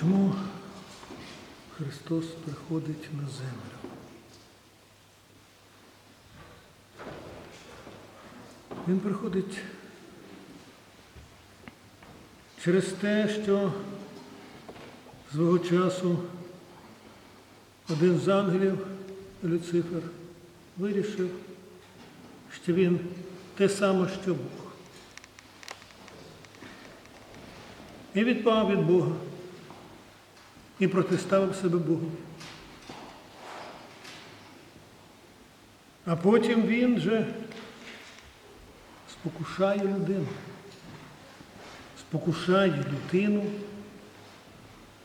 Чому Христос приходить на землю? Він приходить через те, що свого часу один з ангелів, Люцифер, вирішив, що він те саме, що Бог. І відпав від Бога і протиставив себе Богу. А потім він же спокушає людину, спокушає людину,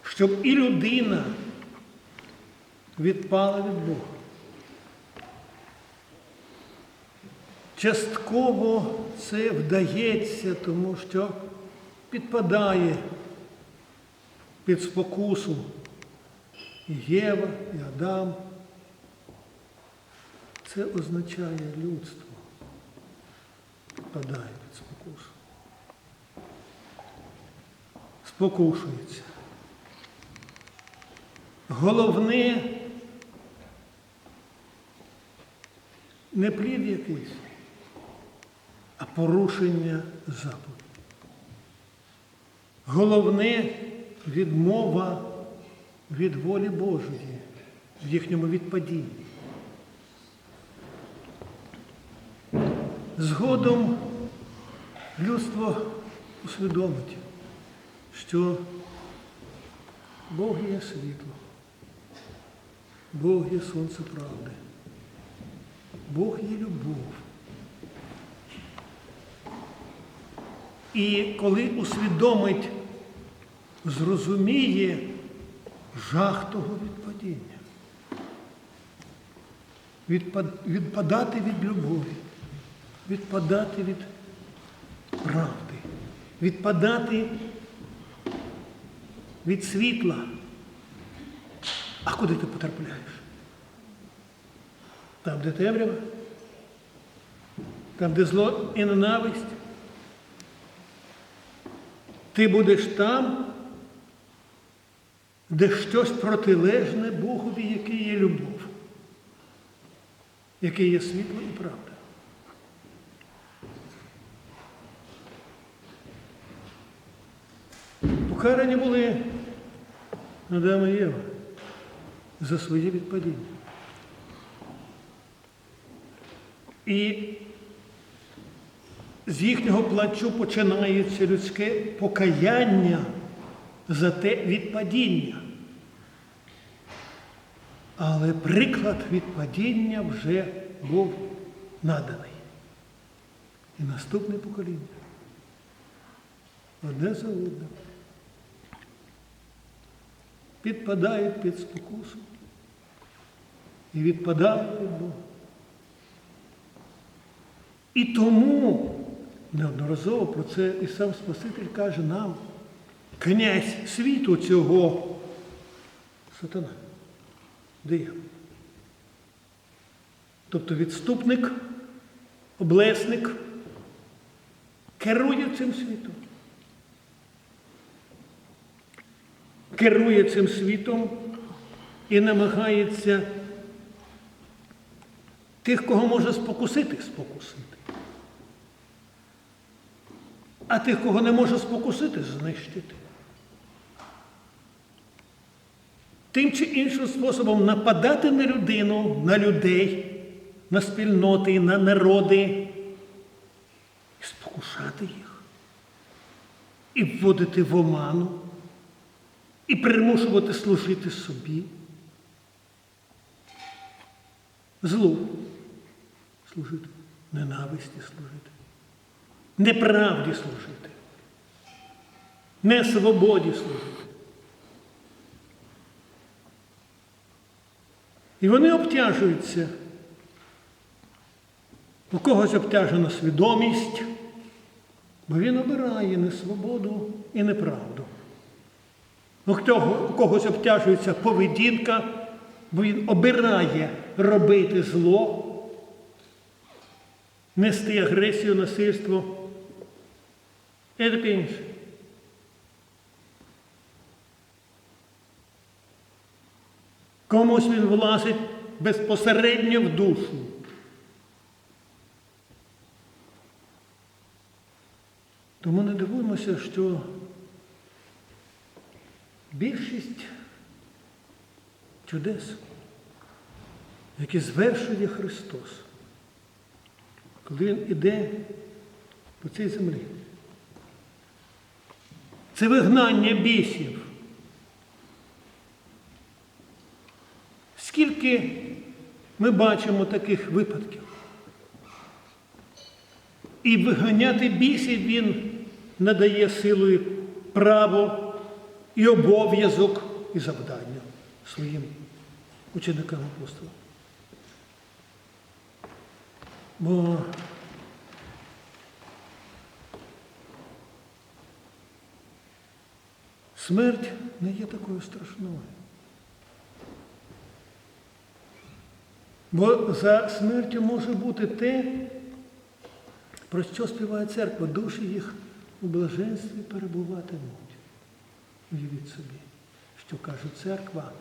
щоб і людина відпала від Бога. Частково це вдається, тому що підпадає під спокусу і Єва, і Адам. Це означає людство. Підпадає під спокусу. Спокушується. Головне не плід якийсь, а порушення заповіді. Головне відмова від волі Божої в їхньому відпадінні. Згодом людство усвідомить, що Бог є світло, Бог є сонце правди, Бог є любов. І коли усвідомить, зрозуміє жах того відпадіння, Відпад- відпадати від любові, відпадати від правди, відпадати від світла. А куди ти потрапляєш? Там, де темрява, там, де зло і ненависть. Ти будеш там, де щось протилежне Богові, який є любов, який є світло і правда. Покарані були Адам і Єва за своє відпадіння. І з їхнього плачу починається людське покаяння за те відпадіння. Але приклад відпадіння вже був наданий. І наступне покоління. Одне за одним. Підпадають під спокусу і відпадають від Бога. І тому неодноразово про це і сам Спаситель каже нам, князь світу цього сатана, диявол. Тобто відступник, облесник керує цим світом. Керує цим світом і намагається тих, кого може спокусити, спокусити. А тих, кого не може спокусити, знищити. Тим чи іншим способом нападати на людину, на людей, на спільноти, на народи, і спокушати їх, і вводити в оману, і примушувати служити собі. Злу служити, ненависті служити неправді служити, не свободі служити. І вони обтяжуються. У когось обтяжена свідомість, бо він обирає не свободу і неправду. У когось обтяжується поведінка, бо він обирає робити зло, нести агресію, насильство і таке інше. Комусь він влазить безпосередньо в душу. Тому не дивуємося, що більшість чудес, які звершує Христос, коли Він іде по цій землі. Це вигнання бісів. Скільки ми бачимо таких випадків? І виганяти бісів він надає силою право і обов'язок і завдання своїм ученикам апостолам. Бо смерть не є такою страшною. Бо за смертю може бути те, про що співає церква, душі їх у блаженстві перебуватимуть. Уявіть собі, що каже церква,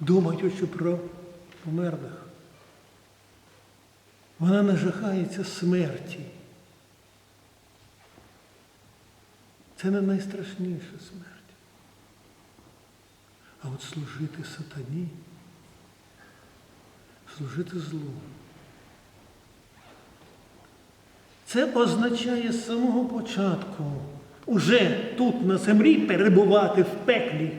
думаючи про померлих. Вона не жахається смерті. Це не найстрашніша смерть. А от служити сатані, служити злу. Це означає з самого початку уже тут на землі перебувати в пеклі.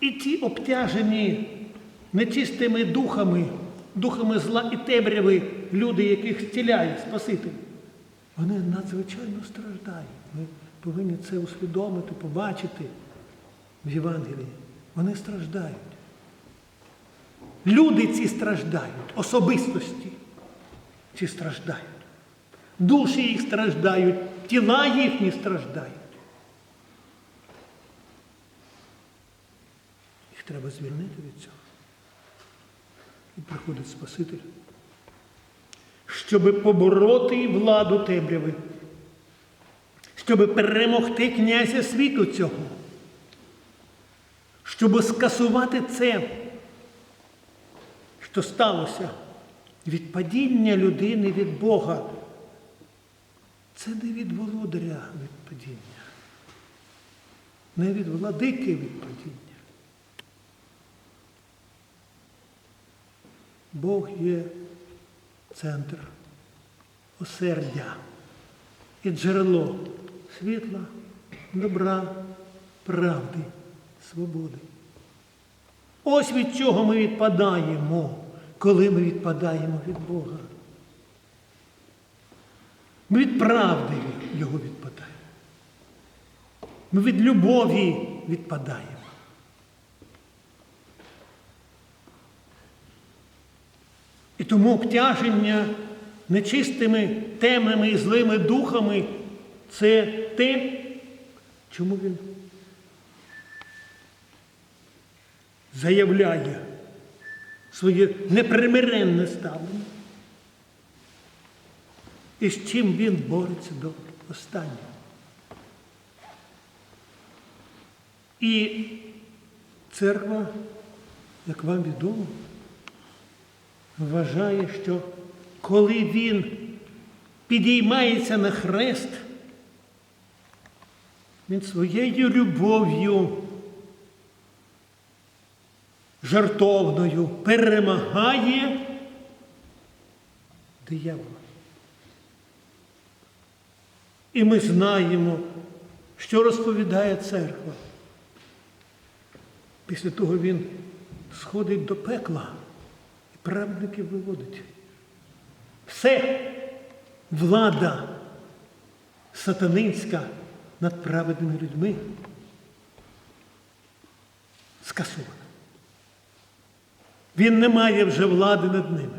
І ті обтяжені нечистими духами, духами зла і темряви, люди, яких зціляє Спаситель, вони надзвичайно страждають. Ми повинні це усвідомити, побачити в Євангелії. Вони страждають. Люди ці страждають, особистості ці страждають. Душі їх страждають, тіла їхні страждають. Їх треба звільнити від цього. І приходить Спаситель, щоб побороти владу темряви, щоб перемогти князя світу цього, щоб скасувати це, що сталося від падіння людини від Бога. Це не від володаря від падіння, не від владики від падіння. Бог є центр осердя і джерело світла, добра, правди, свободи. Ось від чого ми відпадаємо, коли ми відпадаємо від Бога. Ми від правди його відпадаємо. Ми від любові відпадаємо. І тому обтяження нечистими темними і злими духами це те, чому він заявляє своє непримиренне ставлення. І з чим він бореться до останнього. І церква, як вам відомо, вважає, що коли він підіймається на хрест, він своєю любов'ю жартовною перемагає диявола. І ми знаємо, що розповідає церква. Після того він сходить до пекла і праведників виводить. Все влада сатанинська над праведними людьми скасована. Він не має вже влади над ними.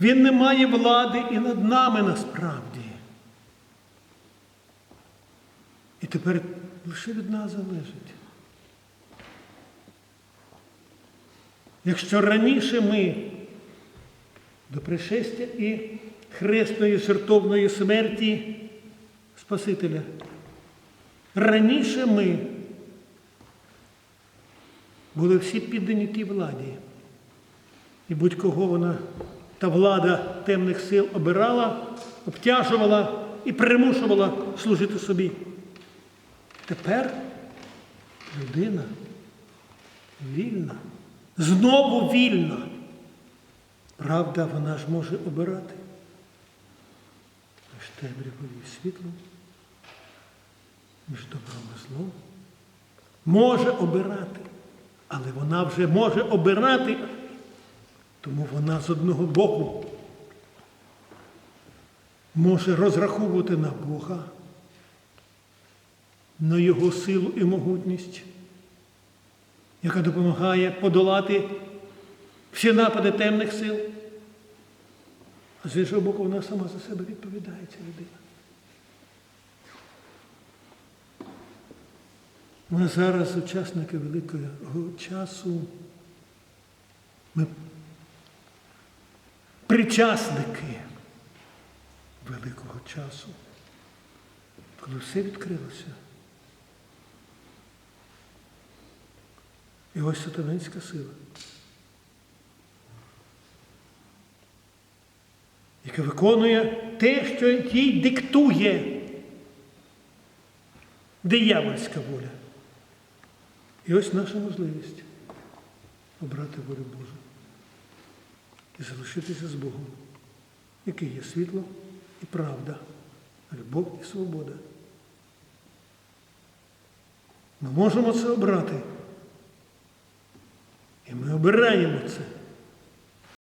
Він не має влади і над нами насправді. І тепер лише від нас залежить. Якщо раніше ми до пришестя і хресної жертовної смерті Спасителя, раніше ми були всі піддані тій владі. І будь-кого вона та влада темних сил обирала, обтяжувала і примушувала служити собі. Тепер людина вільна, знову вільна. Правда, вона ж може обирати між темрявою і світлом, між добром і злом. Може обирати, але вона вже може обирати, тому вона з одного боку може розраховувати на Бога, на Його силу і могутність, яка допомагає подолати всі напади темних сил. А з іншого боку, вона сама за себе відповідає, ця людина. Ми зараз учасники великого часу. Ми причасники великого часу, коли все відкрилося. І ось сатанинська сила, яка виконує те, що їй диктує диявольська воля. І ось наша можливість обрати волю Божу і залишитися з Богом, який є світло і правда, любов і свобода. Ми можемо це обрати. І ми обираємо це.